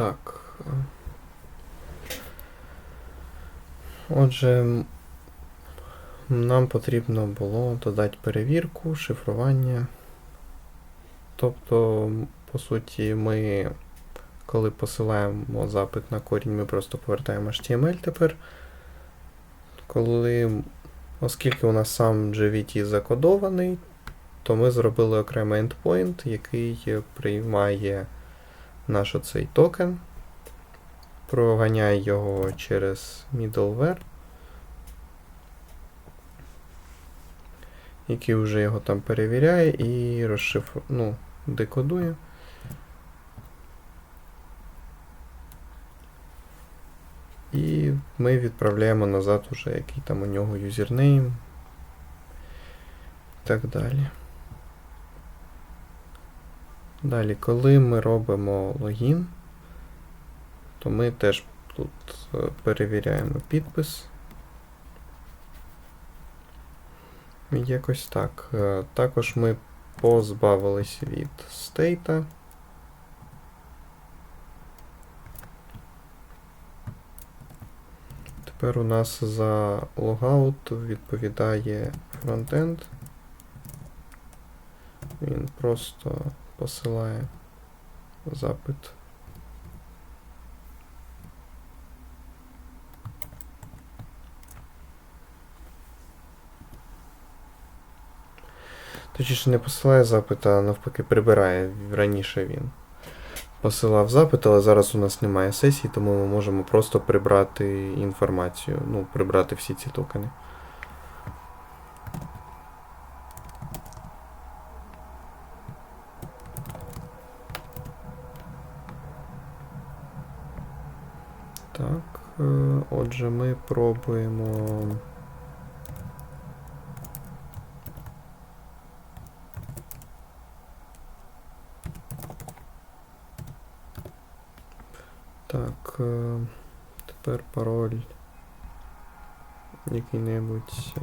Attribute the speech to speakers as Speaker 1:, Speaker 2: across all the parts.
Speaker 1: Так. Отже, нам потрібно було додати перевірку, шифрування. Тобто, по суті, ми, коли посилаємо запит на корінь, ми просто повертаємо HTML тепер. Коли, оскільки у нас сам GVT закодований, то ми зробили окремий endpoint, який приймає наш оцей токен, проганяє його через middleware, який вже його там перевіряє і розшифрує, ну, декодує. І ми відправляємо назад уже який там у нього юзернейм і так далі. Далі, коли ми робимо логін, то ми теж тут е, перевіряємо підпис. Якось так. Е, Також ми позбавились від стейта. Тепер у нас за логаут відповідає фронтенд. Він просто посилає запит. Точніше не посилає запит, а навпаки прибирає. Раніше він посилав запит, але зараз у нас немає сесії, тому ми можемо просто прибрати інформацію, ну, прибрати всі ці токени. Так, е, отже, ми пробуємо. Так, е, тепер пароль який-небудь. е,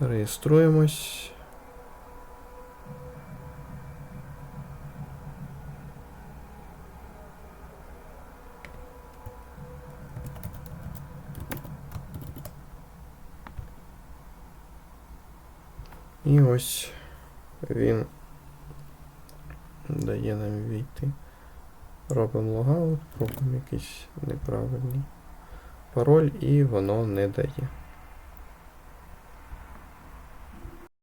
Speaker 1: Реєструємось. І ось він дає нам війти. Робимо логаут, робимо якийсь неправильний пароль і воно не дає.